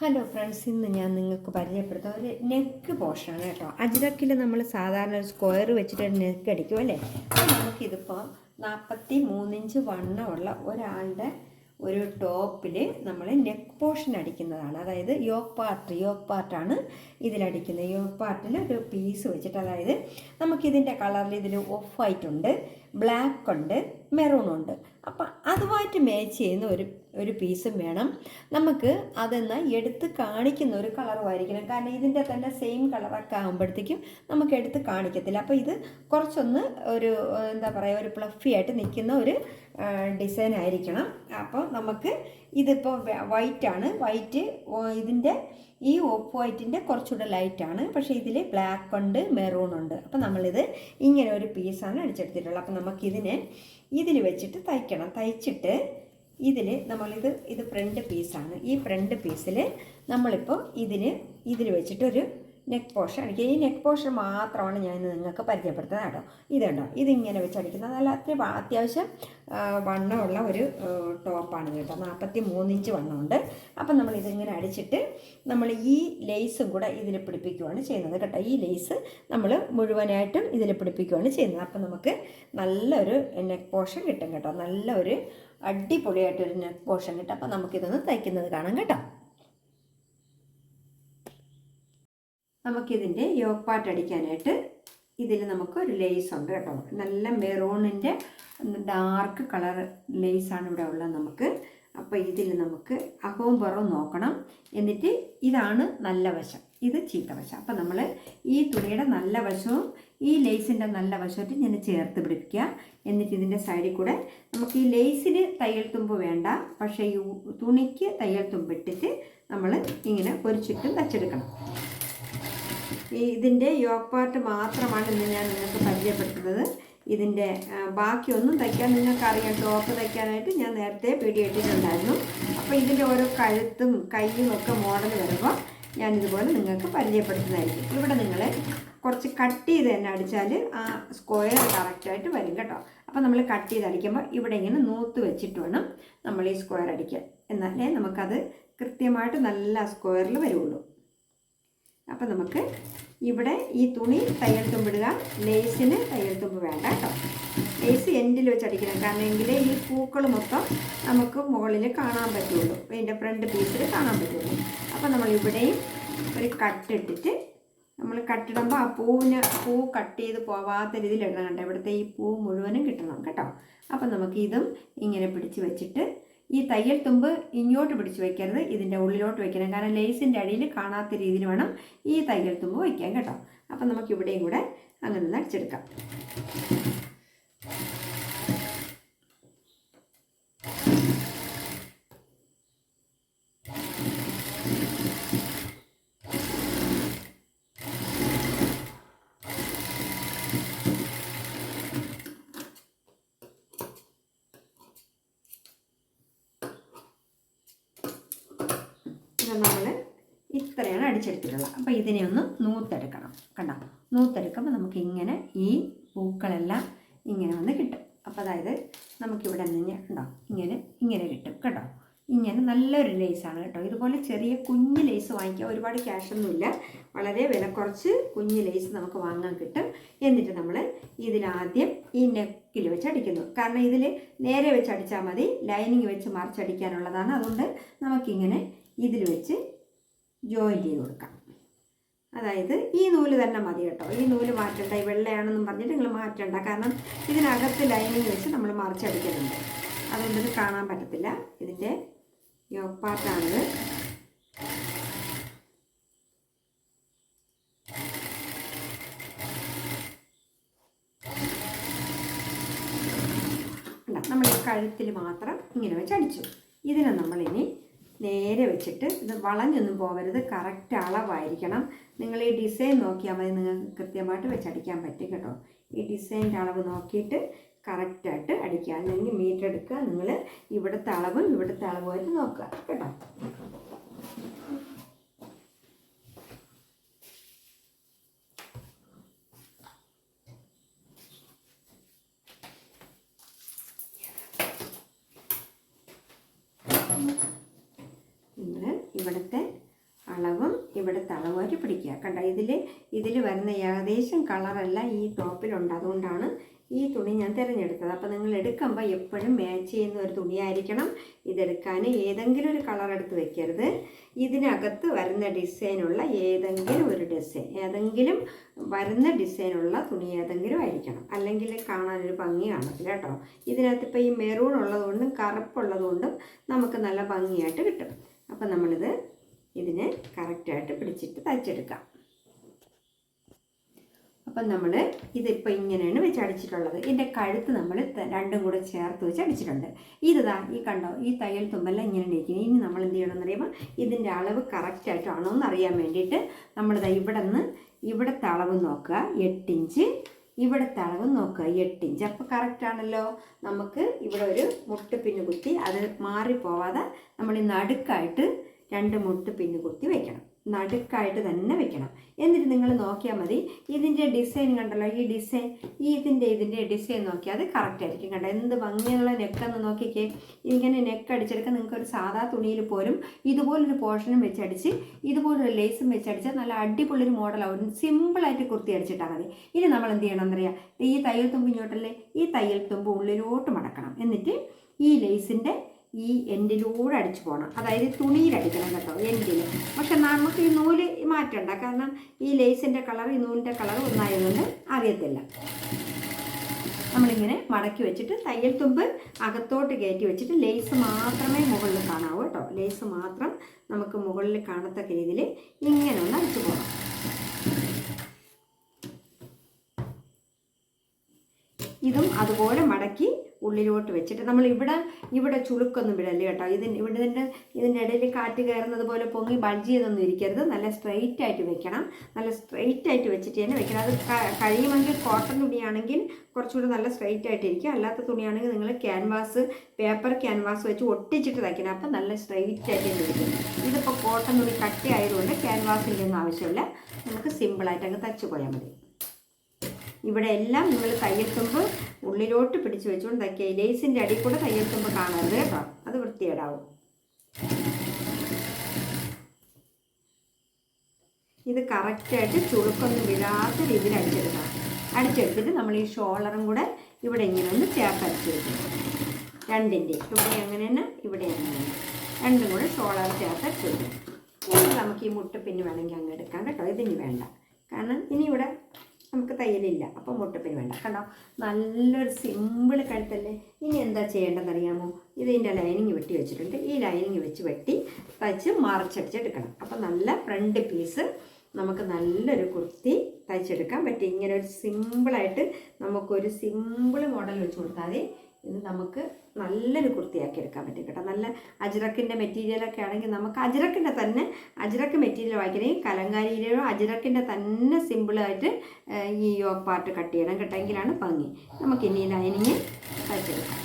Hello friends ഇന്ന് ഞാൻ നിങ്ങൾക്ക് പരിചയപ്പെടുത്താം ഒരു നെക്ക് പോർഷനാണ് കേട്ടോ. അജിതക്കിൽ നമ്മൾ സാധാരണ ഒരു സ്ക്വയർ വെച്ചിട്ട് നെക്ക് അടിക്കും അല്ലേ? അപ്പോൾ നമുക്കിതിപ്പോൾ നാൽപ്പത്തി മൂന്നിഞ്ച് വണ്ണമുള്ള ഒരാളുടെ ഒരു ടോപ്പിൽ നമ്മൾ നെക്ക് പോർഷൻ അടിക്കുന്നതാണ്. അതായത് യോക്ക് പാർട്ട് യോക്ക് പാർട്ടാണ് ഇതിലടിക്കുന്നത്. യോക്ക് പാർട്ടിൽ ഒരു പീസ് വെച്ചിട്ട് അതായത് നമുക്കിതിന്റെ കളറിൽ ഇതിൽ ഓഫ് ഉണ്ട് ബ്ലാക്ക് ഉണ്ട് മെറൂൺ ഉണ്ട്. അപ്പം അതുമായിട്ട് മാച്ച് ചെയ്യുന്ന ഒരു ഒരു പീസും വേണം. നമുക്ക് അതെന്ന് എടുത്ത് കാണിക്കുന്ന ഒരു കളറും ആയിരിക്കണം. കാരണം ഇതിന്റെ തന്നെ സെയിം കളറൊക്കെ ആകുമ്പോഴത്തേക്കും നമുക്ക് എടുത്ത് കാണിക്കത്തില്ല. അപ്പോൾ ഇത് കുറച്ചൊന്ന് ഒരു എന്താ പറയുക ഒരു പ്ലഫി ആയിട്ട് നിൽക്കുന്ന ഒരു ഡിസൈൻ ആയിരിക്കണം. അപ്പോൾ നമുക്ക് ഇതിപ്പോൾ വൈറ്റ് ആണ്. വൈറ്റ് ഇതിന്റെ ഈ ഓഫ് വൈറ്റിന്റെ കുറച്ചുകൂടെ ലൈറ്റാണ് പക്ഷേ ഇതിൽ ബ്ലാക്ക് ഉണ്ട് മെറൂൺ ഉണ്ട്. അപ്പോൾ നമ്മളിത് ഇങ്ങനെ ഒരു പീസാണ് അടിച്ചെടുത്തിട്ടുള്ളത്. അപ്പോൾ നമുക്കിതിനെ ഇതിൽ വെച്ചിട്ട് തയ്ക്കണം. തയ്ച്ചിട്ട് ഇതിൽ നമ്മളിത് ഇത് ഫ്രണ്ട് പീസാണ് ഈ ഫ്രണ്ട് പീസിൽ നമ്മളിപ്പോൾ ഇതിന് ഇതിൽ വെച്ചിട്ടൊരു നെക്ക് പോർഷൻ അടിക്കുക ഈ നെക്ക് പോർഷൻ മാത്രമാണ് ഞാൻ നിങ്ങൾക്ക് പരിചയപ്പെടുത്തുന്നത് കേട്ടോ. ഇതുണ്ടോ ഇതിങ്ങനെ വെച്ചടിക്കുന്നത്. നല്ല അത്ര അത്യാവശ്യം വണ്ണമുള്ള ഒരു ടോപ്പാണ് കേട്ടോ. നാൽപ്പത്തി മൂന്നിഞ്ച് വണ്ണമുണ്ട്. അപ്പം നമ്മൾ ഇതിങ്ങനെ അടിച്ചിട്ട് നമ്മൾ ഈ ലേസും കൂടെ ഇതിൽ പിടിപ്പിക്കുകയാണ് ചെയ്യുന്നത് കേട്ടോ. ഈ ലേസ് നമ്മൾ മുഴുവനായിട്ടും ഇതിൽ പിടിപ്പിക്കുകയാണ് ചെയ്യുന്നത്. അപ്പം നമുക്ക് നല്ലൊരു നെക്ക് പോർഷൻ കിട്ടും കേട്ടോ. നല്ലൊരു അടിപൊളിയായിട്ടൊരു നെക്ക് പോർഷൻ കിട്ടും. അപ്പം നമുക്കിതൊന്ന് തയ്ക്കുന്നത് കാണാം കേട്ടോ. നമുക്കിതിന്റെ പാർട്ട് അടിക്കാനായിട്ട് ഇതിൽ നമുക്ക് ഒരു ലേസ് ഉണ്ട് കേട്ടോ. നല്ല മെറൂണിന്റെ ഡാർക്ക് കളർ ലേസാണ് ഇവിടെ ഉള്ളത് നമുക്ക്. അപ്പോൾ ഇതിൽ നമുക്ക് അകവും പുറവും നോക്കണം. എന്നിട്ട് ഇതാണ് നല്ല വശം. ഇത് ചീത്ത വശം. അപ്പോൾ നമ്മൾ ഈ തുണിയുടെ നല്ല വശവും ഈ ലേസിന്റെ നല്ല വശമായിട്ട് ഞാൻ ചേർത്ത് പിടിപ്പിക്കുക. എന്നിട്ട് ഇതിന്റെ സൈഡിൽ കൂടെ നമുക്ക് ഈ ലേസിന് തയ്യൽ തുമ്പ് വേണ്ട. പക്ഷേ ഈ തുണിക്ക് തയ്യൽ തുമ്പിട്ടിട്ട് നമ്മൾ ഇങ്ങനെ ഒരു ചുറ്റും തച്ചെടുക്കണം. ഇതിന്റെ യോക്ക് പാർട്ട് മാത്രമാണ് ഇന്ന് ഞാൻ നിങ്ങൾക്ക് പരിചയപ്പെടുത്തുന്നത്. ഇതിന്റെ ബാക്കിയൊന്നും തയ്ക്കാൻ നിങ്ങൾക്കറിയാം. ടോപ്പ് തയ്ക്കാനായിട്ട് ഞാൻ നേരത്തെ പിടി ഇട്ടിട്ടുണ്ടായിരുന്നു അപ്പോൾ ഇതിന്റെ ഓരോ കഴുത്തും കൈയും ഒക്കെ മോഡൽ വരുമ്പോൾ ഞാൻ ഇതുപോലെ നിങ്ങൾക്ക് പരിചയപ്പെടുത്തുന്നതായിരിക്കും. ഇവിടെ നിങ്ങൾ കുറച്ച് കട്ട് ചെയ്ത് തന്നെ അടിച്ചാൽ ആ സ്ക്വയർ കറക്റ്റായിട്ട് വരും കേട്ടോ. അപ്പോൾ നമ്മൾ കട്ട് ചെയ്ത് അടിക്കുമ്പോൾ ഇവിടെ ഇങ്ങനെ നൂത്ത് വെച്ചിട്ട് വേണം നമ്മൾ ഈ സ്ക്വയർ അടിക്കാൻ. എന്നാലേ നമുക്കത് കൃത്യമായിട്ട് നല്ല സ്ക്വയറിൽ വരുള്ളൂ. അപ്പോൾ നമുക്ക് ഇവിടെ ഈ തുണി തയ്യൽ തുമ്പിടുക ലേസിന് തയ്യൽ തുമ്പ് വേണ്ട കേട്ടോ. ലേസ് എൻഡിൽ വെച്ച് അടിക്കണം കാരണം എങ്കിലേ ഈ പൂക്കൾ മൊത്തം നമുക്ക് മുകളിൽ കാണാൻ പറ്റുള്ളൂ. ഇതിന്റെ ഫ്രണ്ട് പീസിൽ കാണാൻ പറ്റുള്ളൂ. അപ്പോൾ നമ്മൾ ഇവിടെയും ഒരു കട്ടിട്ടിട്ട് നമ്മൾ കട്ടിടുമ്പോൾ ആ പൂവിന് പൂ കട്ട് ചെയ്ത് പോവാത്ത രീതിയിൽ ഇടണം കേട്ടോ ഇവിടുത്തെ ഈ പൂ മുഴുവനും കിട്ടണം കേട്ടോ. അപ്പം നമുക്ക് ഇതും ഇങ്ങനെ പിടിച്ച് വെച്ചിട്ട് ഈ തയ്യൽ തുമ്പ് ഇങ്ങോട്ട് പിടിച്ച് വയ്ക്കരുത് ഇതിന്റെ ഉള്ളിലോട്ട് വയ്ക്കണം കാരണം ലേസിന്റെ അടിയിൽ കാണാത്ത രീതിയിൽ വേണം ഈ തയ്യൽ തുമ്പ് വയ്ക്കാൻ കേട്ടോ. അപ്പം നമുക്ക് ഇവിടെയും കൂടെ അങ്ങനെ അടിച്ചെടുക്കാം. നമ്മൾ ഇത്രയാണ് അടിച്ചെടുത്തിട്ടുള്ളത്. അപ്പോൾ ഇതിനെ ഒന്ന് നൂത്തെടുക്കണം. കണ്ടോ? നൂത്തെടുക്കുമ്പോൾ നമുക്ക് ഇങ്ങനെ ഈ പൂക്കളെല്ലാം ഇങ്ങനെ വന്ന് കിട്ടും. അപ്പോൾ അതായത് നമുക്കിവിടെ നിന്ന് കണ്ടോ? ഇങ്ങനെ ഇങ്ങനെ കിട്ടും. കേട്ടോ ഇങ്ങനെ നല്ലൊരു ലേസാണ് കേട്ടോ. ഇതുപോലെ ചെറിയ കുഞ്ഞ് ലേസ് വാങ്ങിക്കുക ഒരുപാട് ക്യാഷൊന്നുമില്ല. വളരെ വില കുറച്ച് കുഞ്ഞ് ലേസ് നമുക്ക് വാങ്ങാൻ കിട്ടും. എന്നിട്ട് നമ്മൾ ഇതിലാദ്യം ഈ നെക്കിൽ വെച്ച് അടിക്കുന്നു. കാരണം ഇതിൽ നേരെ വെച്ച് അടിച്ചാൽ മതി. ലൈനിങ് വെച്ച് മറിച്ചടിക്കാനുള്ളതാണ് അതുകൊണ്ട് നമുക്കിങ്ങനെ ഇതിൽ വെച്ച് ജോയിൻ ചെയ്ത് കൊടുക്കാം. അതായത് ഈ നൂൽ തന്നെ മതി കേട്ടോ. ഈ നൂൽ മാറ്റണ്ട ഈ വെള്ളയാണെന്നും പറഞ്ഞിട്ട് നിങ്ങൾ മാറ്റണ്ട. കാരണം ഇതിനകത്ത് ലൈനിങ് വെച്ച് നമ്മൾ മറിച്ചടിക്കുന്നുണ്ട് അതുകൊണ്ട് ഇത് കാണാൻ പറ്റത്തില്ല. ഇതിന്റെ യോപ്പാട്ടാണിത് നമ്മൾ ഈ കഴുത്തിൽ മാത്രം ഇങ്ങനെ വെച്ച് അടിച്ചു. ഇതിനെ നമ്മളിനി നേരെ വെച്ചിട്ട് ഇത് വളഞ്ഞൊന്നും പോകരുത് കറക്റ്റ് അളവായിരിക്കണം. നിങ്ങൾ ഈ ഡിസൈൻ നോക്കിയാൽ മതി. നിങ്ങൾക്ക് കൃത്യമായിട്ട് വെച്ചടിക്കാൻ പറ്റും കേട്ടോ. ഈ ഡിസൈന്റെ അളവ് നോക്കിയിട്ട് കറക്റ്റായിട്ട് അടിക്കുക. അല്ലെങ്കിൽ മീറ്റർ എടുക്കുക. നിങ്ങൾ ഇവിടുത്തെ അളവും ഇവിടുത്തെ അളവുമായിട്ട് നോക്കുക. കേട്ടോ? നിങ്ങൾ ഇവിടുത്തെ ഇവിടെ ആയിട്ട് പിടിക്കുക. കണ്ട ഇതിൽ ഇതിൽ വരുന്ന ഏകദേശം കളറല്ല ഈ ടോപ്പിലുണ്ട് അതുകൊണ്ടാണ് ഈ തുണി ഞാൻ തിരഞ്ഞെടുത്തത്. അപ്പോൾ നിങ്ങൾ എടുക്കുമ്പോൾ എപ്പോഴും മാച്ച് ചെയ്യുന്ന ഒരു തുണിയായിരിക്കണം. ഇതെടുക്കാൻ ഏതെങ്കിലും ഒരു കളർ എടുത്ത് വെക്കരുത്. ഇതിനകത്ത് വരുന്ന ഡിസൈനുള്ള ഏതെങ്കിലും ഒരു ഡിസൈൻ ഏതെങ്കിലും വരുന്ന ഡിസൈനുള്ള തുണി ഏതെങ്കിലും ആയിരിക്കണം. അല്ലെങ്കിൽ കാണാനൊരു ഭംഗി കാണത്തില്ല കേട്ടോ. ഇതിനകത്ത് ഇപ്പോൾ ഈ മെറൂൺ ഉള്ളതുകൊണ്ടും കറുപ്പുള്ളതുകൊണ്ടും നമുക്ക് നല്ല ഭംഗിയായിട്ട് കിട്ടും. അപ്പം നമ്മളിത് ഇതിനെ കറക്റ്റായിട്ട് പിടിച്ചിട്ട് തയ്ച്ചെടുക്കാം അപ്പം നമ്മൾ ഇതിപ്പോൾ ഇങ്ങനെയാണ് വെച്ച് അടിച്ചിട്ടുള്ളത് ഇതിന്റെ കഴുത്ത് നമ്മൾ രണ്ടും കൂടെ ചേർത്ത് വെച്ച് അടിച്ചിട്ടുണ്ട്. ഇതാ ഈ കണ്ടോ ഈ തയ്യൽ തുമ്പെല്ലാം ഇങ്ങനെ ഇരിക്കുന്നു. ഇനി നമ്മൾ എന്ത് ചെയ്യണമെന്ന് അറിയുമ്പോൾ ഇതിന്റെ അളവ് കറക്റ്റായിട്ടാണോ എന്ന് അറിയാൻ വേണ്ടിയിട്ട് നമ്മളിതാ ഇവിടെ നിന്ന് ഇവിടുത്തെ അളവ് നോക്കുക. എട്ടിഞ്ച് ഇവിടുത്തെ അളവ് നോക്കുക എട്ടിഞ്ച് അപ്പോൾ കറക്റ്റ് ആണല്ലോ. നമുക്ക് ഇവിടെ ഒരു മുട്ട് പിന്ന് കുത്തി അത് മാറിപ്പോവാതെ നമ്മൾ ഈ നടുക്കായിട്ട് രണ്ട് മുട്ട് പിന്ന് കുത്തി വെക്കണം. നടുക്കായിട്ട് തന്നെ വെക്കണം. എന്നിട്ട് നിങ്ങൾ നോക്കിയാൽ മതി. ഇതിന്റെ ഡിസൈൻ കണ്ടല്ലോ. ഈ ഡിസൈൻ ഈ ഇതിന്റെ ഇതിന്റെ ഡിസൈൻ നോക്കിയാൽ അത് കറക്റ്റ് ആയിരിക്കും കണ്ടോ? എന്ത് ഭംഗിയുള്ള നെക്കെന്ന് നോക്കിക്കേ. ഇങ്ങനെ നെക്ക് അടിച്ചെടുക്കാൻ നിങ്ങൾക്ക് ഒരു സാധാ തുണിയിൽ പോലും ഇതുപോലൊരു പോർഷനും വെച്ചടിച്ച് ഇതുപോലൊരു ലേസും വെച്ചടിച്ചാൽ നല്ല അടിപൊളിയൊരു മോഡലാവും സിമ്പിളായിട്ട് കുർത്തി അടിച്ചിട്ടാൽ മതി. ഇനി നമ്മൾ എന്ത് ചെയ്യണം എന്നറിയാം? ഈ തയ്യൽ തുമ്പ് ഇങ്ങോട്ടല്ലേ? ഈ തയ്യൽ തുമ്പ് ഉള്ളിലോട്ട് മടക്കണം. എന്നിട്ട് ഈ ലേസിന്റെ ഈ എൻഡിലൂടെ അടിച്ചു പോകണം അതായത് തുണിയിലടിക്കണം കേട്ടോ എൻഡിൽ പക്ഷെ നമുക്ക് ഈ നൂൽ മാറ്റണ്ട. കാരണം ഈ ലേസിന്റെ കളർ ഈ നൂലിന്റെ കളർ ഒന്നായതുകൊണ്ട് അറിയത്തില്ല. നമ്മളിങ്ങനെ മടക്കി വെച്ചിട്ട് തയ്യൽ തുമ്പ് അകത്തോട്ട് കയറ്റി വെച്ചിട്ട് ലേസ് മാത്രമേ മുകളിൽ കാണാവൂ കേട്ടോ. ലേസ് മാത്രം നമുക്ക് മുകളിൽ കാണത്തക്ക രീതിയിൽ ഇങ്ങനെ ഒന്ന് അടിച്ചു പോകണം ഇതും അതുപോലെ മടക്കി ഉള്ളിലോട്ട് വെച്ചിട്ട് നമ്മൾ ഇവിടെ ഇവിടെ ചുളുക്കൊന്നും വിടല്ലേ കേട്ടോ. ഇതിന് ഇവിടെ ഇതിന്റെ ഇതിന്റെ ഇടയിൽ കാറ്റ് കയറുന്നത് പോലെ പൊങ്ങി ബൾജ് ചെയ്തൊന്നും ഇരിക്കരുത്. നല്ല സ്ട്രെയിറ്റ് ആയിട്ട് വെക്കണം. നല്ല സ്ട്രെയിറ്റ് ആയിട്ട് വെച്ചിട്ട് തന്നെ വെക്കണം. അത് കഴിയുമെങ്കിൽ കോട്ടൺ തുണിയാണെങ്കിൽ കുറച്ചുകൂടി നല്ല സ്ട്രെയിറ്റ് ആയിട്ട് ഇരിക്കും. അല്ലാത്ത തുണിയാണെങ്കിൽ നിങ്ങൾ ക്യാൻവാസ് പേപ്പർ ക്യാൻവാസ് വെച്ച് ഒട്ടിച്ചിട്ട് തയ്ക്കണം. അപ്പം നല്ല സ്ട്രെയിറ്റ് ആയിട്ട് ഇരിക്കും. ഇതിപ്പോൾ കോട്ടൺ തുണി കട്ടി ആയതുകൊണ്ട് ക്യാൻവാസിന്റെ ഒന്നും ആവശ്യമില്ല. നമുക്ക് സിമ്പിളായിട്ട് അങ്ങ് തയ്ച്ചു പോയാൽ മതി. ഇവിടെ എല്ലാം നിങ്ങൾ കയ്യെത്തുമ്പോൾ ഉള്ളിലോട്ട് പിടിച്ച് വെച്ചുകൊണ്ട് തയ്ക്കുക ലേസിന്റെ അടിയിൽ കൂടെ കയ്യെത്തുമ്പോൾ കാണരുത് കേട്ടോ. അത് വൃത്തിയേടാവും ഇത് കറക്റ്റായിട്ട് ചുളുക്കൊന്നും വിടാത്ത രീതിയിൽ അടിച്ചെടുക്കാം അടിച്ചെടുത്തിട്ട് നമ്മൾ ഈ ഷോളറും കൂടെ ഇവിടെ ഇങ്ങനെ ഒന്ന് ചേർത്ത് അടിച്ച് വെക്കണം. രണ്ടിന്റെ ഇവിടെ അങ്ങനെ തന്നെ ഇവിടെ അങ്ങനെ രണ്ടും കൂടെ ഷോളർ ചേർത്ത് അടിച്ച് വെക്കണം. ഇനി നമുക്ക് ഈ മുട്ട പിന്നെ വേണമെങ്കിൽ അങ്ങ് എടുക്കാം കേട്ടോ. ഇതിനി വേണ്ട. കാരണം ഇനി ഇവിടെ നമുക്ക് തയ്യലില്ല. അപ്പോൾ മുട്ടപ്പിന് വേണ്ട. കണ്ടോ? നല്ലൊരു സിമ്പിൾ കഴുത്തല്ലേ? ഇനി എന്താ ചെയ്യേണ്ടതെന്ന് അറിയാമോ ഇതിന്റെ ലൈനിങ് വെട്ടി വെച്ചിട്ടുണ്ട്. ഈ ലൈനിങ് വെച്ച് വെട്ടി തയ്ച്ച് മറിച്ചടിച്ചെടുക്കണം. അപ്പോൾ നല്ല ഫ്രണ്ട് പീസ് നമുക്ക് നല്ലൊരു കുർത്തി തയ്ച്ചെടുക്കാൻ പറ്റും. ഇങ്ങനെ ഒരു സിമ്പിളായിട്ട് നമുക്കൊരു സിമ്പിൾ മോഡൽ വെച്ച് കൊടുത്താൽ ഇത് നമുക്ക് നല്ലൊരു കുർത്തിയാക്കി എടുക്കാൻ പറ്റും കേട്ടോ. നല്ല അജ്രക്കിന്റെ മെറ്റീരിയലൊക്കെ ആണെങ്കിൽ നമുക്ക് അജ്രക്കിന്റെ തന്നെ അജ്രക്ക് മെറ്റീരിയൽ വാങ്ങിക്കണമെങ്കിൽ കലങ്കാരിയിലോ അജ്രക്കിന്റെ തന്നെ സിമ്പിളായിട്ട് ഈ യോഗ പാർട്ട് കട്ട് ചെയ്യണം കേട്ടോ. എങ്കിലാണ് ഭംഗി. നമുക്ക് ഇനി ലൈനിങ് തയ്ച്ചെടുക്കാം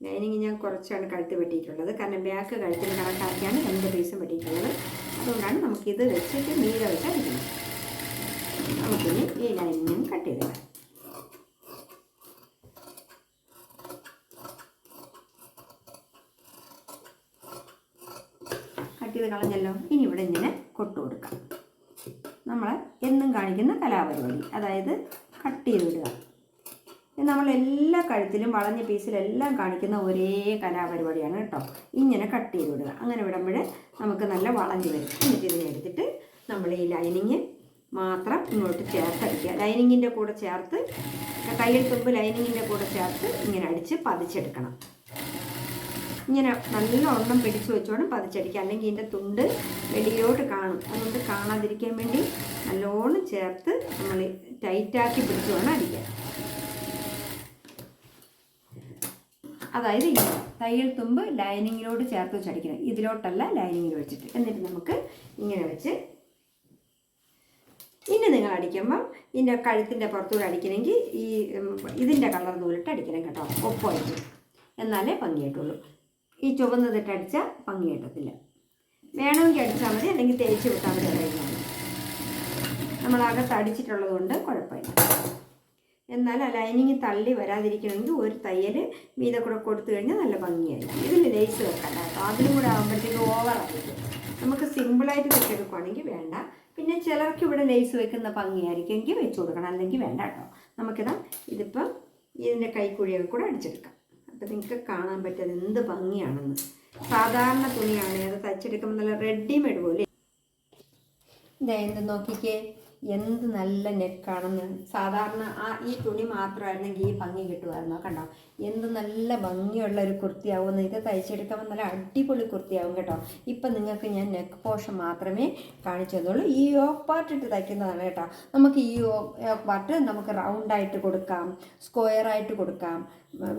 ലൈനിങ് ഞാൻ കുറച്ചാണ് കഴുത്ത് വെട്ടിയിട്ടുള്ളത്. കാരണം ബാക്ക് കഴുത്തിന് കണക്കാക്കിയാണ് രണ്ട് പീസും വെട്ടിയിട്ടുള്ളത്. അതുകൊണ്ടാണ് നമുക്കിത് വെച്ചിട്ട് നീല വെച്ച് നമുക്കിനി ഈ ലൈനിങ് കട്ട് ചെയ്തിടാം കട്ട് ചെയ്ത് കളഞ്ഞല്ലോ ഇനി ഇവിടെ ഇങ്ങനെ കൊട്ടു കൊടുക്കാം. നമ്മൾ എന്നും കാണിക്കുന്ന കലാപരിപാടി. അതായത് കട്ട് ചെയ്തിടുക നമ്മൾ എല്ലാ കഴുത്തിലും വളഞ്ഞ പീസിലെല്ലാം കാണിക്കുന്ന ഒരേ കലാപരിപാടിയാണ് കേട്ടോ. ഇങ്ങനെ കട്ട് ചെയ്ത് വിടുക. അങ്ങനെ വിടുമ്പോൾ നമുക്ക് നല്ല വളഞ്ഞ് വരും. എന്നിട്ട് ഇതിനെടുത്തിട്ട് നമ്മൾ ഈ ലൈനിങ് മാത്രം ഇങ്ങോട്ട് ചേർത്തടിക്കുക. ലൈനിങ്ങിന്റെ കൂടെ ചേർത്ത് കയ്യിൽ തുമ്പ് ലൈനിങ്ങിന്റെ കൂടെ ചേർത്ത് ഇങ്ങനെ അടിച്ച് പതിച്ചെടുക്കണം. ഇങ്ങനെ നല്ല ഒണ്ണം പിടിച്ചു വെച്ചോണം പതിച്ചടിക്കുക. അല്ലെങ്കിൽ ഇതിന്റെ തുണ്ട് വെളിയിലോട്ട് കാണും. അതുകൊണ്ട് കാണാതിരിക്കാൻ വേണ്ടി നല്ലോണം ചേർത്ത് നമ്മൾ ടൈറ്റാക്കി പിടിച്ചു വേണം അടിക്കാൻ. അതായത് ഈ തയ്യൽ തുമ്പ് ലൈനിങ്ങിലോട്ട് ചേർത്ത് വെച്ചടിക്കണം. ഇതിലോട്ടല്ല ലൈനിങ്ങിൽ വെച്ചിട്ട്. എന്നിട്ട് നമുക്ക് ഇങ്ങനെ വെച്ച് ഇനി നിങ്ങൾ അടിക്കുമ്പം ഇതിന്റെ കഴുത്തിന്റെ പുറത്തൂടെ അടിക്കണമെങ്കിൽ ഈ ഇതിന്റെ കളർ നൂലിട്ട് അടിക്കണം കേട്ടോ. ഒപ്പമായിട്ട്. എന്നാലേ ഭംഗിയായിട്ടുള്ളൂ. ഈ ചുവന്നതിട്ട് അടിച്ചാൽ ഭംഗി വേണമെങ്കിൽ അടിച്ചാൽ മതി അല്ലെങ്കിൽ തേച്ച് വിട്ടാൽ മതി കഴിഞ്ഞാൽ നമ്മളകത്ത് അടിച്ചിട്ടുള്ളത് കൊണ്ട് കുഴപ്പമില്ല. എന്നാൽ ആ ലൈനിങ് തള്ളി വരാതിരിക്കണമെങ്കിൽ ഒരു തയ്യൽ മീതെ കൂടെ കൊടുത്തു കഴിഞ്ഞാൽ നല്ല ഭംഗിയായിരിക്കും. ഇതിൽ ലേസ് വെക്കണ്ട കേട്ടോ. അതിലും കൂടെ ആകുമ്പോഴത്തേക്ക് ഓവറായിരിക്കും നമുക്ക് സിമ്പിളായിട്ട് വെച്ചെടുക്കുവാണെങ്കിൽ വേണ്ട. പിന്നെ ചിലർക്ക് ഇവിടെ ലേസ് വെക്കുന്ന ഭംഗിയായിരിക്കും എങ്കിൽ വെച്ച് കൊടുക്കണം. അല്ലെങ്കിൽ വേണ്ട കേട്ടോ. നമുക്കിതാ ഇതിപ്പം ഇതിന്റെ കൈക്കുഴിയൊക്കെ കൂടെ അടിച്ചെടുക്കാം. അപ്പം നിങ്ങൾക്ക് കാണാൻ പറ്റുന്നത് എന്ത് ഭംഗിയാണെന്ന്. സാധാരണ തുണിയാണ്. അത് തയ്ച്ചെടുക്കുമ്പോൾ നല്ല റെഡിമെയ്ഡ് പോലെ. ഇതാ നോക്കിക്കേ. എന്ത് നല്ല നെക്കാണെന്ന് സാധാരണ ആ ഈ തുണി മാത്രമായിരുന്നെങ്കിൽ ഈ ഭംഗി കിട്ടുമായിരുന്നോ. കണ്ടോ? എന്ത് നല്ല ഭംഗിയുള്ള ഒരു കുർത്തിയാവുമെന്ന് ഇത് തയ്ച്ചെടുക്കുമ്പോൾ നല്ല അടിപൊളി കുർത്തിയാവും കേട്ടോ. ഇപ്പം നിങ്ങൾക്ക് ഞാൻ നെക്ക് പോർഷൻ മാത്രമേ കാണിച്ചു തന്നുള്ളൂ. ഈ യോക്ക് പാർട്ട് ഇട്ട് തയ്ക്കുന്നതാണ് കേട്ടോ. നമുക്ക് ഈ യോക്ക് പാർട്ട് നമുക്ക് റൗണ്ടായിട്ട് കൊടുക്കാം സ്ക്വയറായിട്ട് കൊടുക്കാം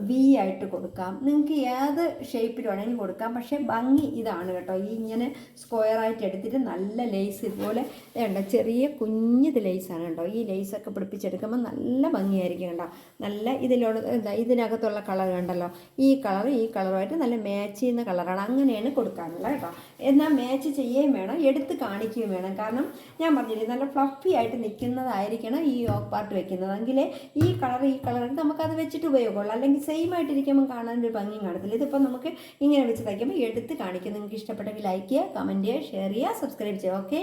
വി ആയിട്ട് കൊടുക്കാം. നിങ്ങൾക്ക് ഏത് ഷേപ്പിൽ വേണമെങ്കിലും കൊടുക്കാം. പക്ഷേ ഭംഗി ഇതാണ് കേട്ടോ. ഈ ഇങ്ങനെ സ്ക്വയറായിട്ട് എടുത്തിട്ട് നല്ല ലേസ് ഇതുപോലെ വേണ്ട ചെറിയ കുഞ്ഞിത് ലേസാണ് കേട്ടോ. ഈ ലേസൊക്കെ പിടിപ്പിച്ചെടുക്കുമ്പോൾ നല്ല ഭംഗിയായിരിക്കും കേട്ടോ. നല്ല ഇതിലുള്ള എന്താ ഇതിനകത്തുള്ള കളർ കണ്ടല്ലോ. ഈ കളർ ഈ കളറുമായിട്ട് നല്ല മാച്ച് ചെയ്യുന്ന കളറാണ് അങ്ങനെയാണ് കൊടുക്കാനുള്ളത് കേട്ടോ. എന്നാൽ മാച്ച് ചെയ്യുകയും വേണം എടുത്ത് കാണിക്കുകയും വേണം. കാരണം ഞാൻ പറഞ്ഞില്ലേ നല്ല ഫ്ലഫി ആയിട്ട് നിൽക്കുന്നതായിരിക്കണം ഈ യോക്ക് പാർട്ട് വെക്കുന്നത്. എങ്കിലേ ഈ കളർ ഈ കളർ നമുക്കത് വെച്ചിട്ട് ഉപയോഗമുള്ളൂ. അല്ലെങ്കിൽ സെയിം ആയിട്ടിരിക്കുമ്പോൾ കാണാൻ ഒരു ഭംഗിയും കാണത്തില്ല. ഇതിപ്പോൾ നമുക്ക് ഇങ്ങനെ വെച്ച് തയ്ക്കുമ്പോൾ എടുത്ത് കാണിക്കും. നിങ്ങൾക്ക് ഇഷ്ടപ്പെട്ടെങ്കിൽ ലൈക്ക് ചെയ്യുക കമന്റ് ചെയ്യുക ഷെയർ ചെയ്യുക സബ്സ്ക്രൈബ് ചെയ്യുക. ഓക്കെ